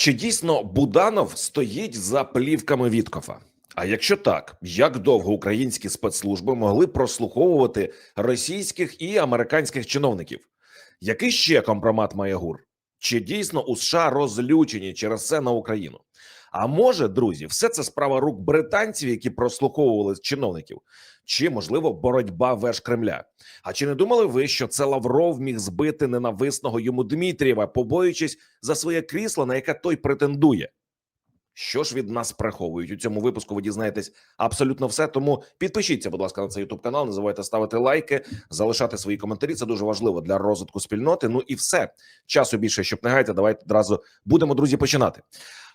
Чи дійсно Буданов стоїть за плівками Віткофа? А якщо так, як довго українські спецслужби могли прослуховувати російських і американських чиновників? Який ще компромат має ГУР? Чи дійсно у США розлючені через це на Україну? А може, друзі, все це справа рук британців, які прослуховували чиновників, чи можливо боротьба веж Кремля? А чи не думали ви, що це Лавров міг збити ненависного йому Дмитрієва, побоюючись за своє крісло, на яке той претендує? Що ж від нас приховують у цьому випуску? Ви дізнаєтесь абсолютно все. Тому підпишіться, будь ласка, на цей youtube канал. Не забувайте ставити лайки, залишати свої коментарі. Це дуже важливо для розвитку спільноти. Ну і все часу більше, щоб не гаяти. Давайте одразу будемо друзі починати.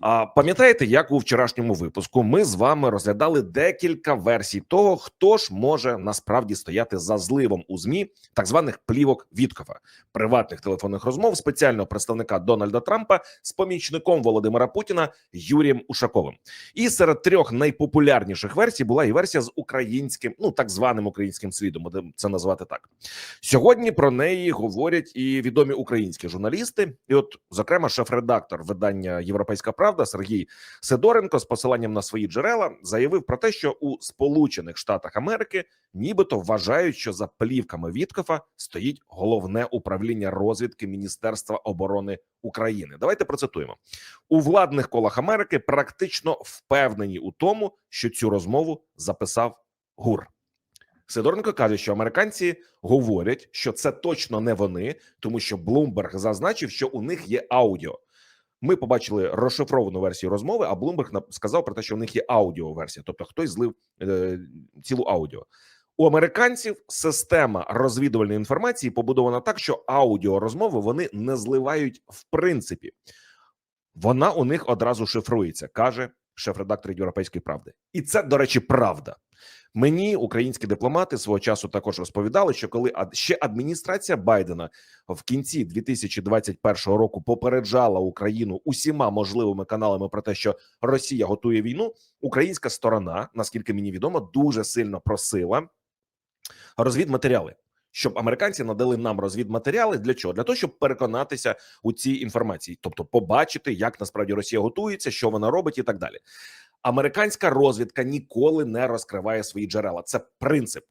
А пам'ятаєте, як у вчорашньому випуску ми з вами розглядали декілька версій того, хто ж може насправді стояти за зливом у змі так званих плівок Віткофа, приватних телефонних розмов спеціального представника Дональда Трампа з помічником Володимира Путіна Юрієм Ушаковим. І серед трьох найпопулярніших версій була і версія з українським, ну так званим українським свідом, будемо це назвати так. Сьогодні про неї говорять і відомі українські журналісти, і, от, зокрема, шеф-редактор видання Європейська Правда Сергій Сидоренко з посиланням на свої джерела заявив про те, що у Сполучених Штатах Америки нібито вважають, що за плівками Віткофа стоїть головне управління розвідки Міністерства оборони України. Давайте процитуємо у владних колах Америки. Практично впевнені у тому, що цю розмову записав ГУР. Сидоренко каже, що американці говорять, що це точно не вони, тому що Блумберг зазначив, що у них є аудіо. Ми побачили розшифровану версію розмови. А Блумберг сказав про те, що у них є аудіоверсія, тобто хтось злив е, цілу аудіо. У американців система розвідувальної інформації побудована так, що аудіорозмови вони не зливають в принципі. Вона у них одразу шифрується, каже шеф-редактор Європейської правди, і це, до речі, правда. Мені українські дипломати свого часу також розповідали, що коли ще адміністрація Байдена в кінці 2021 року попереджала Україну усіма можливими каналами про те, що Росія готує війну, українська сторона, наскільки мені відомо, дуже сильно просила розвідматеріали. Щоб американці надали нам розвідматеріали для чого? Для того, щоб переконатися у цій інформації, тобто побачити, як насправді Росія готується, що вона робить, і так далі. Американська розвідка ніколи не розкриває свої джерела. Це принцип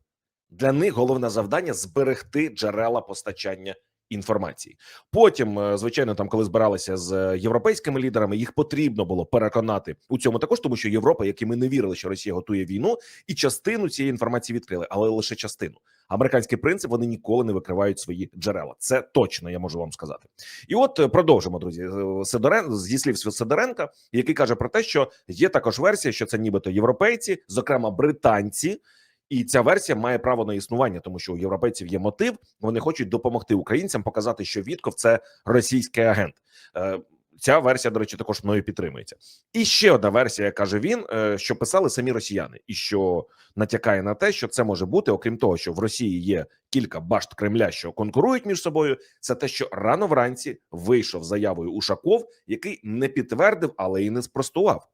для них. Головне завдання зберегти джерела постачання інформації. Потім, е, звичайно, там, коли збиралися з європейськими лідерами, їх потрібно було переконати у цьому також, тому що Європа, які ми не вірили, що Росія готує війну, і частину цієї інформації відкрили, але лише частину. Американський принцип вони ніколи не викривають свої джерела. Це точно я можу вам сказати. І от е, продовжимо, друзі. Е, Сидорен зі слів Сидоренка, який каже про те, що є також версія, що це нібито європейці, зокрема британці. І ця версія має право на існування, тому що у європейців є мотив. Вони хочуть допомогти українцям показати, що Вітков це російський агент. Ця версія, до речі, також мною підтримується. І ще одна версія каже він, е, що писали самі росіяни, і що натякає на те, що це може бути, окрім того, що в Росії є кілька башт Кремля, що конкурують між собою. Це те, що рано вранці вийшов заявою Ушаков, який не підтвердив, але і не спростував.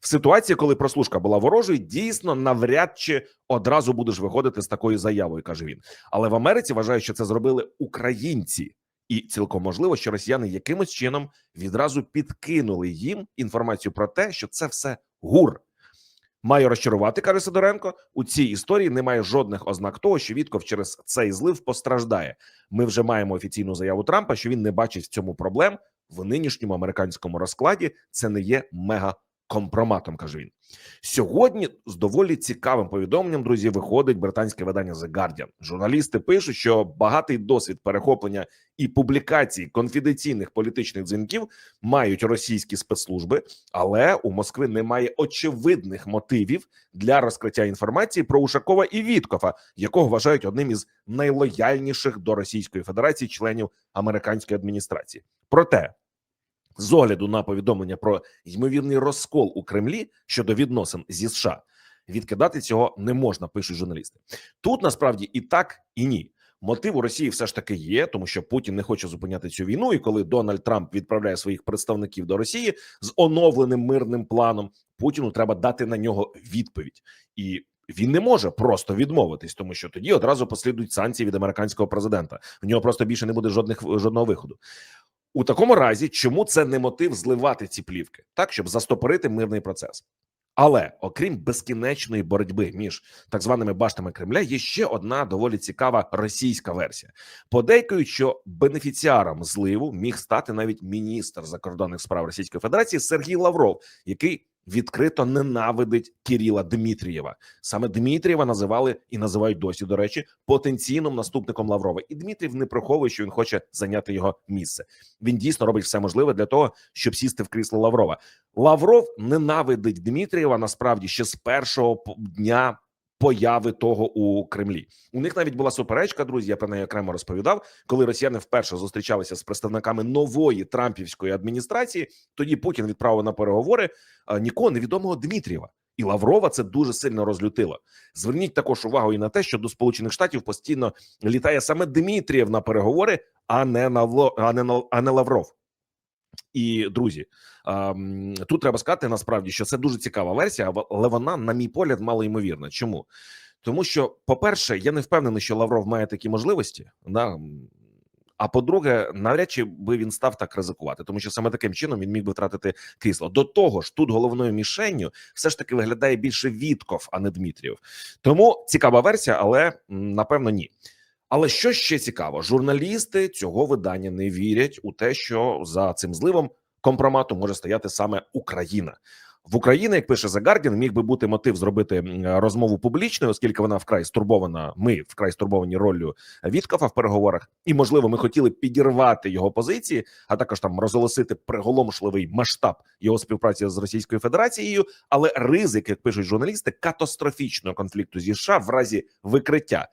В ситуації, коли прослушка була ворожою, дійсно навряд чи одразу будеш виходити з такою заявою, каже він. Але в Америці вважають, що це зробили українці, і цілком можливо, що росіяни якимось чином відразу підкинули їм інформацію про те, що це все гур. Маю розчарувати, каже Сидоренко. У цій історії немає жодних ознак того, що Вітков через цей злив постраждає. Ми вже маємо офіційну заяву Трампа, що він не бачить в цьому проблем в нинішньому американському розкладі. Це не є мега компроматом. каже він сьогодні. З доволі цікавим повідомленням друзі виходить британське видання The Guardian. Журналісти пишуть, що багатий досвід перехоплення і публікації конфіденційних політичних дзвінків мають російські спецслужби, але у Москви немає очевидних мотивів для розкриття інформації про Ушакова і Віткофа, якого вважають одним із найлояльніших до Російської Федерації членів американської адміністрації. Проте з огляду на повідомлення про ймовірний розкол у Кремлі щодо відносин зі США відкидати цього не можна. Пишуть журналісти. Тут насправді і так, і ні. Мотив у Росії все ж таки є, тому що Путін не хоче зупиняти цю війну. І коли Дональд Трамп відправляє своїх представників до Росії з оновленим мирним планом, Путіну треба дати на нього відповідь, і він не може просто відмовитись, тому що тоді одразу послідують санкції від американського президента. В нього просто більше не буде жодних жодного виходу. У такому разі, чому це не мотив зливати ці плівки, так щоб застопорити мирний процес? Але окрім безкінечної боротьби між так званими баштами Кремля, є ще одна доволі цікава російська версія. Подейкують, що бенефіціаром зливу міг стати навіть міністр закордонних справ Російської Федерації Сергій Лавров, який відкрито ненавидить Кіріла Дмитрієва. Саме Дмитрієва називали і називають досі, до речі, потенційним наступником Лаврова. І Дмитрів не приховує, що він хоче зайняти його місце. Він дійсно робить все можливе для того, щоб сісти в крісло Лаврова. Лавров ненавидить Дмитрієва насправді ще з першого дня. Появи того у Кремлі у них навіть була суперечка. Друзі, я про неї окремо розповідав. Коли росіяни вперше зустрічалися з представниками нової трампівської адміністрації, тоді Путін відправив на переговори нікого невідомого Дмитрієва. І Лаврова це дуже сильно розлютило. Зверніть також увагу і на те, що до Сполучених Штатів постійно літає саме Дмитрієв на переговори, а не на а не а не Лавров. І друзі, тут треба сказати насправді, що це дуже цікава версія, але вона, на мій погляд, мало ймовірна. Чому? Тому що, по-перше, я не впевнений, що Лавров має такі можливості. Да? А по-друге, навряд чи би він став так ризикувати, тому що саме таким чином він міг би втратити крісло. До того ж, тут головною мішенню все ж таки виглядає більше Вітков, а не Дмитрієв. Тому цікава версія, але напевно ні. Але що ще цікаво, журналісти цього видання не вірять у те, що за цим зливом компромату може стояти саме Україна. В Україні, як пише Guardian, міг би бути мотив зробити розмову публічною, оскільки вона вкрай стурбована. Ми вкрай стурбовані роллю Віткафа в переговорах, і можливо, ми хотіли підірвати його позиції, а також там розголосити приголомшливий масштаб його співпраці з Російською Федерацією. Але ризик, як пишуть журналісти, катастрофічного конфлікту зі США в разі викриття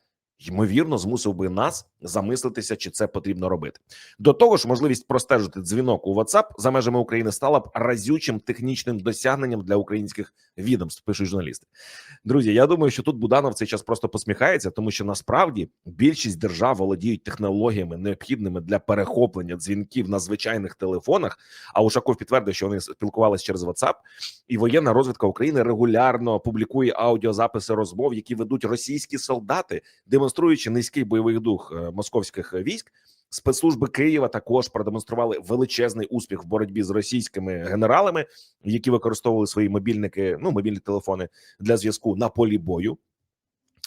ймовірно змусив би нас замислитися, чи це потрібно робити. До того ж, можливість простежити дзвінок у WhatsApp за межами України стала б разючим технічним досягненням для українських відомств. Пишуть журналісти. Друзі, я думаю, що тут Буданов цей час просто посміхається, тому що насправді більшість держав володіють технологіями, необхідними для перехоплення дзвінків на звичайних телефонах. А Ушаков підтвердив, що вони спілкувалися через WhatsApp, і воєнна розвідка України регулярно публікує аудіозаписи розмов, які ведуть російські солдати, демонструючи низький бойовий дух е, московських військ. Спецслужби Києва також продемонстрували величезний успіх в боротьбі з російськими генералами, які використовували свої мобільники, ну мобільні телефони для зв'язку на полі бою.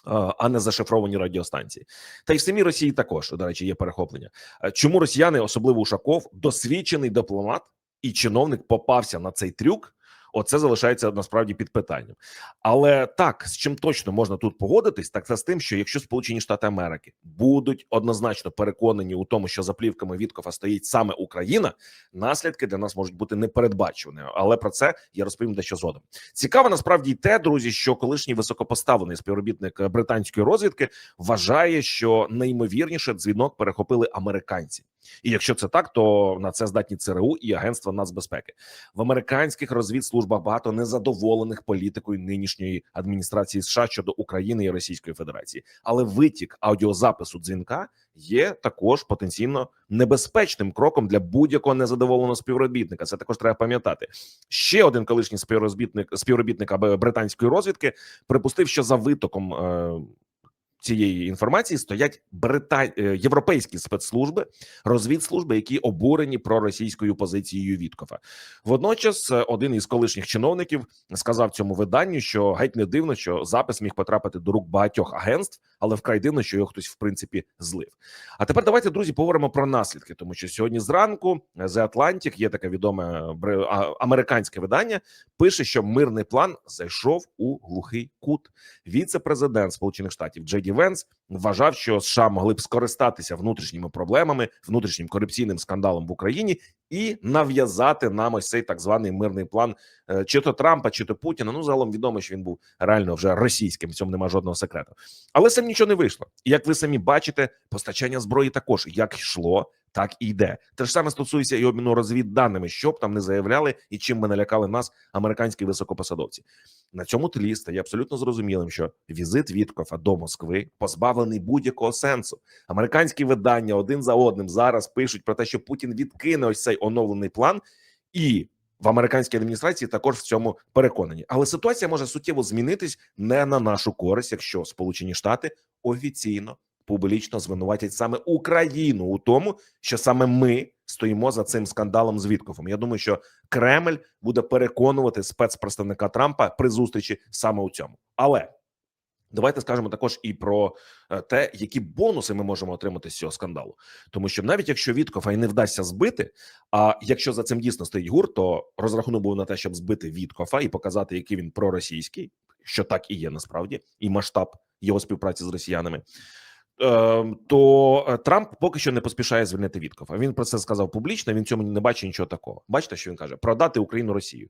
а, А не зашифровані радіостанції, та й в самій Росії також до речі є перехоплення. Е, Чому росіяни, особливо Ушаков, досвідчений дипломат і чиновник, попався на цей трюк? Оце залишається насправді під питанням. Але так з чим точно можна тут погодитись, так це з тим, що якщо Сполучені Штати Америки будуть однозначно переконані у тому, що за плівками Віткофа стоїть саме Україна, наслідки для нас можуть бути непередбачуваними. Але про це я розповім дещо згодом. Цікаво насправді й те, друзі, що колишній високопоставлений співробітник е, британської розвідки вважає, що найімовірніше дзвінок перехопили американці. І якщо це так, то на це здатні ЦРУ і Агентство нацбезпеки в американських розвідслужбах багато незадоволених політикою нинішньої адміністрації США щодо України і Російської Федерації. Але витік аудіозапису дзвінка є також потенційно небезпечним кроком для будь-якого незадоволеного співробітника. Це також треба пам'ятати. Ще один колишній співробітник співробітник британської розвідки припустив, що за витоком. Е, Цієї інформації стоять брита... е, європейські спецслужби, розвідслужби, які обурені проросійською позицією Віткофа. Водночас, е, один із колишніх чиновників сказав цьому виданню, що геть не дивно, що запис міг потрапити до рук багатьох агентств, але вкрай дивно, що його хтось в принципі злив. А тепер давайте, друзі, поговоримо про наслідки, тому що сьогодні зранку The Atlantic, є таке відоме американське видання, пише, що мирний план зайшов у глухий кут. Віце-президент Сполучених Штатів Джеді Венс вважав, що США могли б скористатися внутрішніми проблемами, внутрішнім корупційним скандалом в Україні і нав'язати нам ось цей так званий мирний план, е, чи то Трампа, чи то Путіна. Ну загалом відомо, що він був реально вже російським. В цьому немає жодного секрету. Але сам нічого не вийшло. І як ви самі бачите, постачання зброї також як йшло, так і йде. Те ж саме стосується і обміну розвідданими, що б там не заявляли і чим би налякали нас американські високопосадовці. На цьому тлі стає абсолютно зрозумілим, що візит Віткофа до Москви позбавлений будь-якого сенсу. Американські видання один за одним зараз пишуть про те, що Путін відкине ось цей оновлений план, і в американській адміністрації також в цьому переконані. Але ситуація може суттєво змінитись не на нашу користь, якщо Сполучені Штати офіційно публічно звинуватять саме Україну у тому, що саме ми стоїмо за цим скандалом з Віткофом. Я думаю, що Кремль буде переконувати спецпредставника Трампа при зустрічі саме у цьому. Але давайте скажемо також і про е, те, які бонуси ми можемо отримати з цього скандалу. Тому що навіть якщо Віткофа і не вдасться збити, а якщо за цим дійсно стоїть гурт, то розрахунок був на те, щоб збити Віткофа і показати, який він проросійський, що так і є насправді, і масштаб його співпраці з росіянами. Е, То е, Трамп поки що не поспішає звільнити Віткофа. Він про це сказав публічно. Він цьому не бачить нічого такого. Бачите, що він каже: продати Україну Росію.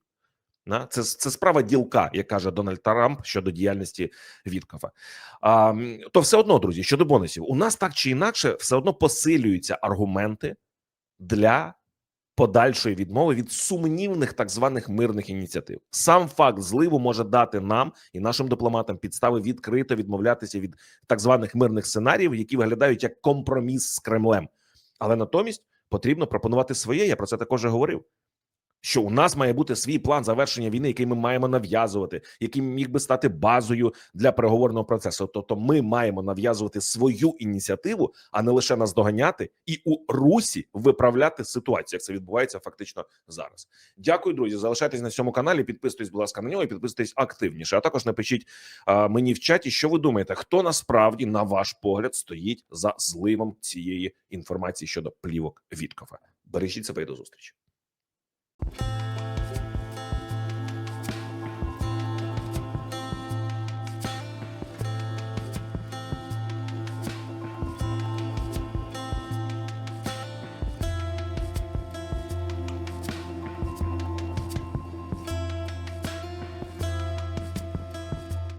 Це це справа ділка, як каже Дональд Трамп щодо діяльності Віткофа. А, то все одно, друзі, щодо бонусів, у нас так чи інакше все одно посилюються аргументи для подальшої відмови від сумнівних так званих мирних ініціатив. Сам факт зливу може дати нам і нашим дипломатам підстави відкрито відмовлятися від так званих мирних сценаріїв, які виглядають як компроміс з Кремлем. Але натомість потрібно пропонувати своє. Я про це також говорив. Що у нас має бути свій план завершення війни, який ми маємо нав'язувати, який міг би стати базою для переговорного процесу. Тобто, ми маємо нав'язувати свою ініціативу, а не лише наздоганяти і у русі виправляти ситуацію, як це відбувається фактично зараз. Дякую, друзі. Залишайтесь на цьому каналі. Підписуйтесь, будь ласка, на нього і підписуйтесь активніше. А також напишіть а, мені в чаті, що ви думаєте, хто насправді, на ваш погляд, стоїть за зливом цієї інформації щодо плівок Віткофа. Бережіть себе і до зустрічі. you